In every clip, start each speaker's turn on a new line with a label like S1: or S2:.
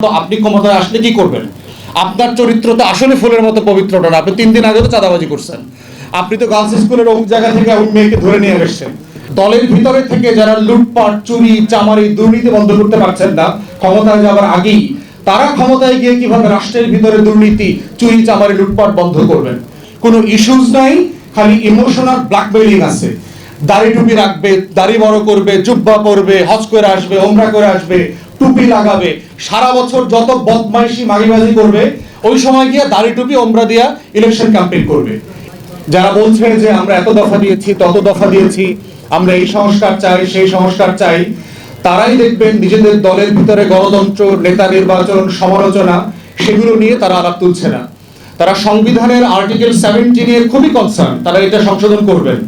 S1: আপনি ক্ষমতায় আসলে কি করবেন? আপনার চরিত্র তো আসলে ফুলের মতো পবিত্রটা না। আপনি তিন দিন আগে তো চাঁদাবাজি করছেন। আপনি তো গার্লস স্কুলের অমুক জায়গা থেকে ওই মেয়েকে ধরে নিয়ে এসেছেন। দলের ভিতরে থেকে যারা লুটপাট, চুরি, চামারি, দুর্নীতি বন্ধ করতে পারছেন না, ক্ষমতায় যাওয়ার আগেই তারা ক্ষমতায় গিয়ে কীভাবে রাষ্ট্রের ভিতরে দুর্নীতি, চুরি, চামারি, লুটপাট বন্ধ করবেন? কোনো ইস্যুজ নাই, খালি ইমোশনাল ব্ল্যাকমেইলিং আছে। দাড়ি টুপি রাখবে, দাড়ি বড় করবে, জুব্বা পরবে, হজ করে আসবে ওমরা করে আসবে টুপি লাগাবে। সারা বছর যত বদমাইশি মাগিবাজি করবে, ওই সময় গিয়ে দাড়ি টুপি, ওমরা দিয়া ইলেকশন ক্যাম্পেইন করবে। যারা বলছে যে আমরা এত দফা দিয়েছি, তত দফা দিয়েছি, আমরা এই সংস্কার চাই, সেই সংস্কার চাই, তারাই দেখবেন নিজেদের দলের ভিতরে গণতন্ত্র, নেতা নির্বাচন, সমালোচনা, সেগুলো নিয়ে তারা আলাপ তুলছে না। তারা সংবিধানের আর্টিকেল সেভেন্টিনের খুবই কনসার্ন তারা এটা সংশোধন করবেন।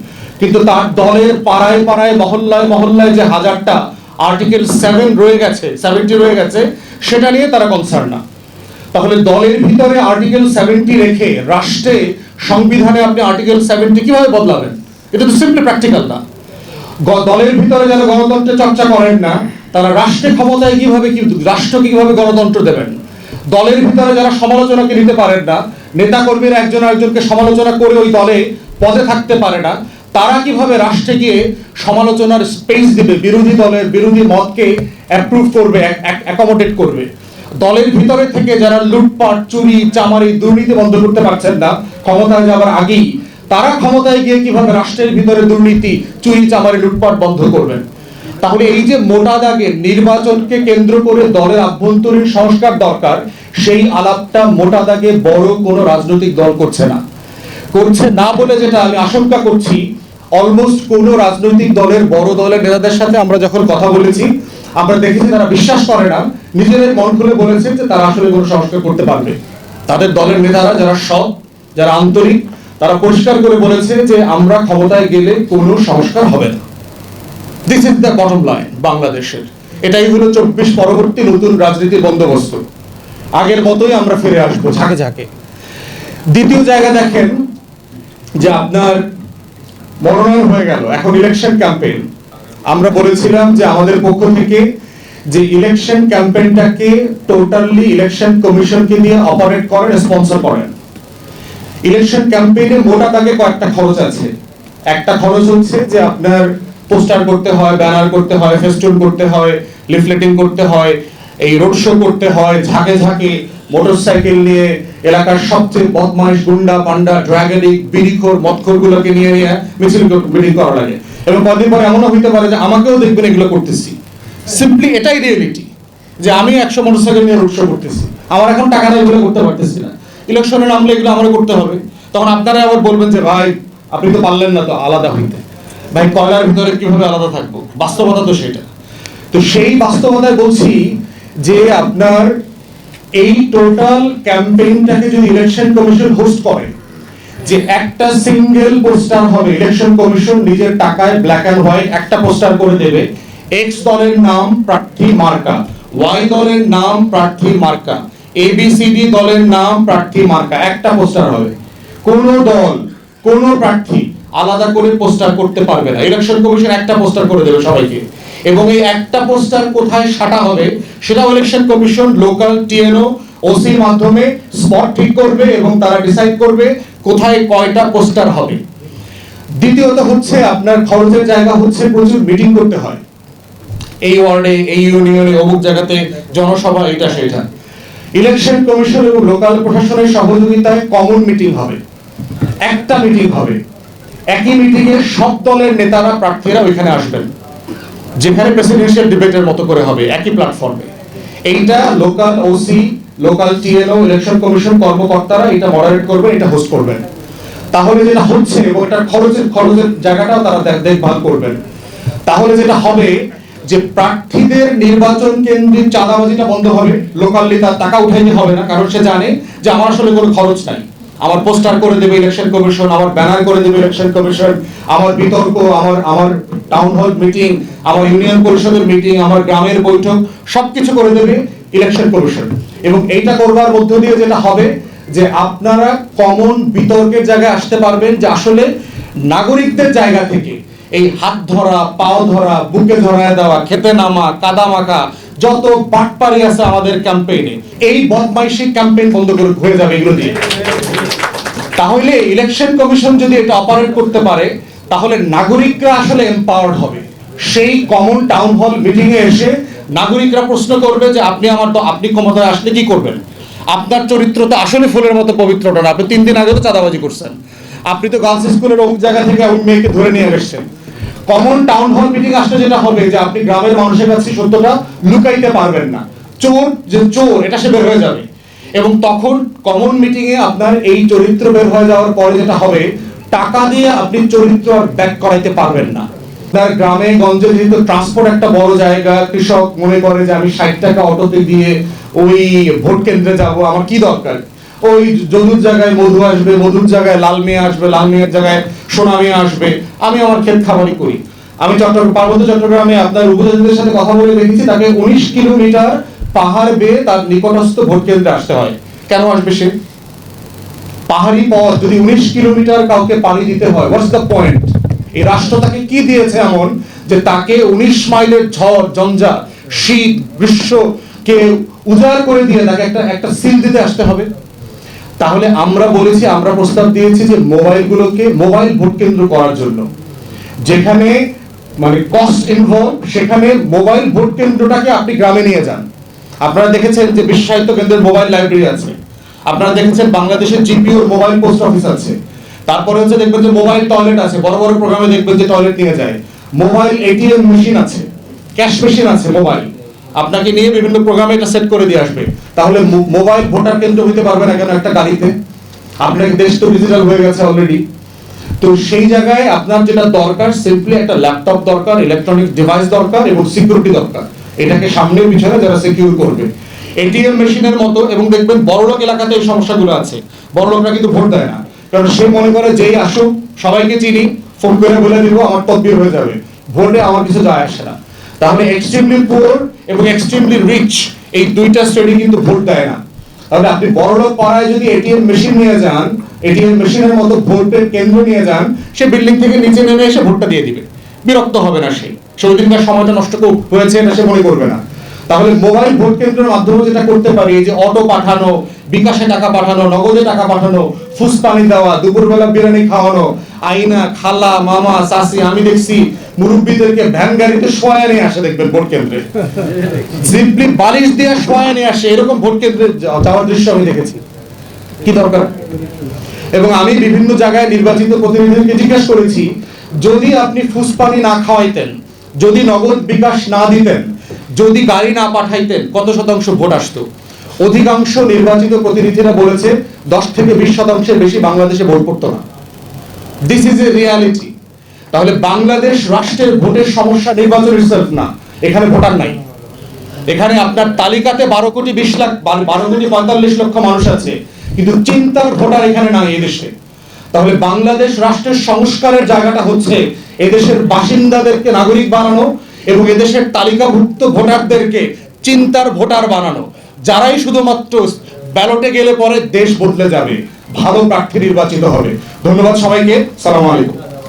S1: কিন্তু তার দলের পাড়ায় পাড়ায় মহল্লায় মহল্লায় যে হাজারটা আর্টিকেল সেভেন রয়ে গেছে সেভেন্টি রয়ে গেছে, সেটা নিয়ে তারা কনসার্ন না। তাহলে দলের ভিতরে আর্টিকেল সেভেন্টি রেখে রাষ্ট্রে সংবিধানে আপনি আর্টিকেল সেভেন্টি কীভাবে বদলাবেন? এটা তো সিম্পলি প্র্যাকটিক্যাল না। দলের ভিতরে যারা গণতন্ত্রের চর্চা করেন না, তারা রাষ্ট্রে ক্ষমতায় কীভাবে কি, রাষ্ট্রকে কীভাবে গণতন্ত্র দেবেন? দলের ভিতরে যারা সমালোচনাকে নিতে পারেন না নেতা কর্মীরা একজন আরেকজনকে সমালোচনা করে ওই দলে পদে থাকতে পারে না তারা কীভাবে রাষ্ট্রে গিয়ে সমালোচনার স্পেস দেবে? বিরোধী দলের বিরোধী মতকে অ্যাপ্রুভ করবে অ্যাকোমোডেট করবে। দলের ভিতরে থেকে যারা লুটপাট, চুরি, চামারি, দুর্নীতি বন্ধ করতে পারছেন না, ক্ষমতায় যাওয়ার আগেই তারা ক্ষমতায় গিয়ে কীভাবে রাষ্ট্রের ভিতরে দুর্নীতি, চুরি, চামারি, লুটপাট বন্ধ করবেন? তাহলে এই যে মোটা দাগে নির্বাচনকে কেন্দ্র করে দলের আভ্যন্তরীণ সংস্কার দরকার, সেই আলাপটা মোটা দাগে বড় কোনো রাজনৈতিক দল করছে না। করছে না বলে যেটা আমি আশঙ্কা করছি অলমোস্ট কোন রাজনৈতিক দলের বড় দলের নেতাদের সাথে আমরা যখন কথা বলেছি, আমরা দেখেছি তারা বিশ্বাস করে না। নিজেদের মন খুলে বলেছেন যে তারা আসলে কোনো সংস্কার করতে পারবে। তাদের দলের নেতারা যারা সৎ, যারা আন্তরিক, তারা পরিষ্কার করে বলেছে যে আমরা ক্ষমতায় গেলে কোনো সংস্কার হবে না। This is the bottom line বাংলাদেশের। এটাই হলো চব্বিশ পরবর্তী নতুন রাজনীতির বন্দোবস্ত। আগের মতোই আমরা ফিরে আসব, ঝাঁকে ঝাঁকে। দ্বিতীয় জায়গা দেখেন যে আপনার মনোনয়ন হয়ে গেল। এখন ইলেকশন ক্যাম্পেইন আমরা বলেছিলাম যে আমাদের পক্ষ থেকে যে ইলেকশন ক্যাম্পেইনটাকে টোটালি ইলেকশন কমিশনকে দিয়ে অপারেট করেন স্পন্সর করেন। ইলেকশন ক্যাম্পেইনে মোটা দাগে কয়েকটা খরচ আছে। একটা খরচ হচ্ছে যে আপনার পোস্টার করতে হয়, ব্যানার করতে হয়, ফেস্টুন করতে হয় লিফলেটিং করতে হয়, এই রোড শো করতে হয়, ঝাঁকে ঝাঁকে মোটরসাইকেল নিয়ে এলাকার সবচেয়ে বদমাইশ গুন্ডা পান্ডা ড্রাগনিক বিড়িখোর মদখোর গুলোকে নিয়ে নিয়ে মিছিল মিটিং করা লাগে। এবং কদিন পরে এমনও হইতে পারে যে আমাকেও দেখবেন এগুলো করতেছি। সিম্পলি এটাই রিয়েলিটি যে আমি একশো মোটরসাইকেল নিয়ে রোড শো করতেছি। আমার এখন টাকা নেই এগুলো করতে পারতেছি না। ইলেকশনে নামলে এগুলো আমারও করতে হবে। তখন আপনারা আবার বলবেন যে, ভাই, আপনি তো পারলেন না তো আলাদা হইতে। ভাই, কয়লার ভিতরে কীভাবে আলাদা থাকব? বাস্তবতা তো সেটা। তো সেই বাস্তবতায় বলছি যে আপনার এই টোটাল ক্যাম্পেইনটাকে যদি ইলেকশন কমিশন হোস্ট করে, যে একটা সিঙ্গেল পোস্টার হবে, ইলেকশন কমিশন নিজের টাকায় ব্ল্যাক অ্যান্ড হোয়াইট একটা পোস্টার করে দেবে। এক্স দলের নাম প্রার্থী মার্কা ওয়াই দলের নাম প্রার্থী মার্কা এবিসিডি দলের নাম প্রার্থী মার্কা, একটা পোস্টার হবে। কোন দল, কোন প্রার্থী আলাদা করে পোস্টার করতে পারবে না। ইলেকশন কমিশন একটা পোস্টার করে দেবে সবাইকে। এবং এই একটা পোস্টার কোথায় সাটা হবে সেটা ইলেকশন কমিশন লোকাল টিএনও ওসির মাধ্যমে স্পট ঠিক করবে এবং তারা ডিসাইড করবে কোথায় কয়টা পোস্টার হবে। দ্বিতীয়ত হচ্ছে আপনার খরচের জায়গা হচ্ছে প্রচুর মিটিং করতে হয়। এই ওয়ার্ডে এই ইউনিয়নে অমুক জায়গাতে জনসভা, এটা সেটা। ইলেকশন কমিশন এবং লোকাল প্রশাসনের সহযোগিতায় কমন মিটিং হবে। একটা মিটিং হবে। একই মিটিংয়ে সব দলের নেতারা, প্রার্থীরা ওইখানে আসবেন। যেখানে প্রেসিডেন্সিয়াল ডিবেটের মতো করে হবে, একই প্ল্যাটফর্মে এইটা local OC local TNO election commission কর্মকর্তারা এটা মডারেট করবেন, এটা হোস্ট করবেন। তাহলে যেটা হচ্ছে, এবং এটার খরচের খরচের জায়গাটাও তারা দেখ- দেখভাল করবেন। তাহলে যেটা হবে, যে প্রার্থীদের নির্বাচন কেন্দ্রিক চাঁদাবাজিটা বন্ধ হবে লোকালি তার টাকা উঠাইতে হবে না, কারণ সে জানে যে আমার আসলে কোনো খরচ নাই। আমার পোস্টার করে দেবে ইলেকশন কমিশন, আমার ব্যানার করে দেবে ইলেকশন কমিশন, আমার বিতর্ক, আমার আমার টাউন হল মিটিং আমার ইউনিয়ন পরিষদের মিটিং আমার গ্রামের বৈঠক, সবকিছু করে দেবে ইলেকশন কমিশন। এবং এইটা করবার মধ্য দিয়ে যেটা হবে, যে আপনারা কমন বিতর্কের জায়গায় আসতে পারবেন যে আসলে নাগরিকদের জায়গা থেকে এই হাত ধরা, পাও ধরা, বুকে ধরায় দেওয়া, খেতে নামা, কাদা মাখা যত বাটপারি আছে আমাদের ক্যাম্পেইনে এই বদমাইশি ক্যাম্পেইন বন্ধ করে হয়ে যাবে এগুলো দিয়ে তাহলে ইলেকশন কমিশন যদি এটা অপারেট করতে পারে, তাহলে নাগরিকরা আসলে এম্পাওয়ার্ড হবে। সেই কমন টাউন হল মিটিং এ এসে নাগরিকরা প্রশ্ন করবে যে, আপনি আমার তো, আপনি ক্ষমতায় আসলে কি করবেন? আপনার চরিত্র তো আসলে ফুলের মতো পবিত্রটা না। আপনি তিন দিন আগে তো চাঁদাবাজি করছেন। আপনি তো গার্লস স্কুলের অমুক জায়গা থেকে অমুক মেয়েকে ধরে নিয়ে এসেছেন। কমন টাউন হল মিটিং আসলে যেটা হবে, যে আপনি গ্রামের মানুষের কাছে সত্যটা লুকাইতে পারবেন না। চোর, যে চোর, এটা সে বের হয়ে যাবে। এবং তখন কমন মিটিং এ আপনার এই চরিত্র বের হয়ে যাওয়ার পরে যেটা হবে, টাকা দিয়ে আপনি চরিত্র ব্যাক করাইতে পারবেন না। আপনার গ্রামে, গঞ্জে যেহেতু ট্রান্সপোর্ট একটা বড় জায়গা, কৃষক মনে করে যে আমি ষাট টাকা অটোতে দিয়ে ওই ভোট কেন্দ্রে যাব, আমার কি দরকার? ওই যদুর জায়গায় মধু আসবে, মধুর জায়গায় লাল মেয়ে আসবে, লাল মেয়ের জায়গায় সোনা মেয়ে আসবে। আমি আমার ক্ষেত খামারি করি। আমি চট্টগ্রাম, পার্বত্য চট্টগ্রামে আপনার উপজাতিদের সাথে কথা বলে দেখেছি, তাকে উনিশ কিলোমিটার পাহাড় বেয়ে তার নিকটস্থ ভোট কেন্দ্রে আসতে হয়। কেন আসবে সে? পাহাড়ি পথ, যদি উনিশ কিলোমিটার কাউকে পানি দিতে হয় হোয়াটস দ্য পয়েন্ট এই রাষ্ট্র তাকে কি দিয়েছে এমন যে তাকে উনিশ মাইলের ঝড় জঞ্জা শীত গ্রীষ্মকে উজাড় করে দিয়ে তাকে একটা একটা সিল দিতে আসতে হবে? তাহলে আমরা বলেছি, আমরা প্রস্তাব দিয়েছি যে মোবাইলগুলোকে, মোবাইল ভোট কেন্দ্র করার জন্য। যেখানে মানে কস্ট ইনভলভ সেখানে মোবাইল ভোট কেন্দ্রটাকে আপনি গ্রামে নিয়ে যান। আপনারা দেখেছেন যে বিশ্ব সাহিত্য কেন্দ্রের মোবাইল লাইব্রেরি আছে। আপনারা দেখেছেন বাংলাদেশের জিপিওর মোবাইল পোস্ট অফিস আছে। তারপরে হচ্ছে দেখবেন যে মোবাইল টয়লেট আছে। বড় বড় প্রোগ্রামে দেখবেন যে টয়লেট নিয়ে যায়। মোবাইল এটিএম মেশিন আছে। ক্যাশ মেশিন আছে মোবাইল। আপনাকে নিয়ে বিভিন্ন প্রোগ্রামে এটা সেট করে দিয়ে আসবে। তাহলে মোবাইল ভোটার কেন্দ্র হইতে পারবে না কেন একটা গাড়িতে? আপনার দেশ তো ডিজিটাল হয়ে গেছে অলরেডি তো সেই জায়গায় আপনার যেটা দরকার সিম্পলি একটা ল্যাপটপ দরকার ইলেকট্রনিক ডিভাইস দরকার এবং সিকিউরিটি দরকার। এটাকে সামনে পিছনে যারা সিকিউর করবে। এটিএম মেশিনের মতো এবং দেখবেন বড়লোক এলাকাতে এই সমস্যাগুলো আছে। বড়লোকরা কিন্তু ভোট দেয় না। কারণ সে মনে করে যেই আসুক, সবাইকে চিনি, ফোন করে বলে দিব, আমার তদবির হয়ে যাবে। ভোটে আমার কিছু যায় আসে না। তাহলে এক্সট্রিমলি পুয়ার এবং এক্সট্রিমলি রিচ এই দুইটা শ্রেণি কিন্তু ভোট দেয় না। তাহলে আপনি বড়লোক পাড়ায় যদি এটিএম মেশিন নিয়ে যান, এটিএম মেশিনের মতো ভোটের কেন্দ্র নিয়ে যান, সে বিল্ডিং থেকে নিচে নেমে এসে ভোটটা দিয়ে দিবে। বিরক্ত হবে না সেই সে। ওই সময়টা নষ্ট হয়েছে না সে মনে করবে না। তাহলে মোবাইল ভোট কেন্দ্রের মাধ্যমে যেটা করতে পারি যে অটো পাঠানো, বিকাশে টাকা পাঠানো, নগদে টাকা পাঠানো ফুসপানি দেওয়া, দুপুরবেলা বিরিয়ানি খাওয়ানো, আইনা, খালা, মামা চাষি আমি দেখছি মুরব্বীদেরকে ভ্যান গাড়িতে শোয়া নিয়ে আসে দেখবেন ভোট কেন্দ্রে। সিম্পলি বালিশ দিয়ে শোয়া নিয়ে আসে, এরকম ভোট কেন্দ্রে যাওয়ার দৃশ্য আমি দেখেছি। কি দরকার? এবং আমি বিভিন্ন জায়গায় নির্বাচিত প্রতিনিধিদেরকে জিজ্ঞেস করেছি, যদি আপনি ফুসপানি না খাওয়াইতেন, যদি নগদ বিকাশ না দিতেন যদি গাড়ি না পাঠাইতেন, কত শতাংশ ভোট আসতো? অধিকাংশ নির্বাচিত প্রতিনিধিরা বলেছে, দশ থেকে বিশ শতাংশের বেশি বাংলাদেশে ভোট পড়তো না। দিস ইজ এ রিয়ালিটি তাহলে বাংলাদেশ রাষ্ট্রের ভোটের সমস্যা নির্বাচন ইটসেলফ না। এখানে ভোটার নাই। এখানে আপনার তালিকাতে বারো কোটি বিশ লাখ, বারো কোটি পঁয়তাল্লিশ লক্ষ মানুষ আছে। কিন্তু চিন্তার ভোটার এখানে নাই এদেশে তাহলে বাংলাদেশ রাষ্ট্রের সংস্কারের জায়গাটা হচ্ছে এদেশের বাসিন্দাদেরকে নাগরিক বানানো এবং এদেশের তালিকাভুক্ত ভোটারদেরকে চিন্তার ভোটার বানানো। যারাই শুধুমাত্র ব্যালটে গেলে পরে দেশ বদলে যাবে, ভালো প্রার্থী নির্বাচিত হবে। ধন্যবাদ সবাইকে, সালাম আলাইকুম।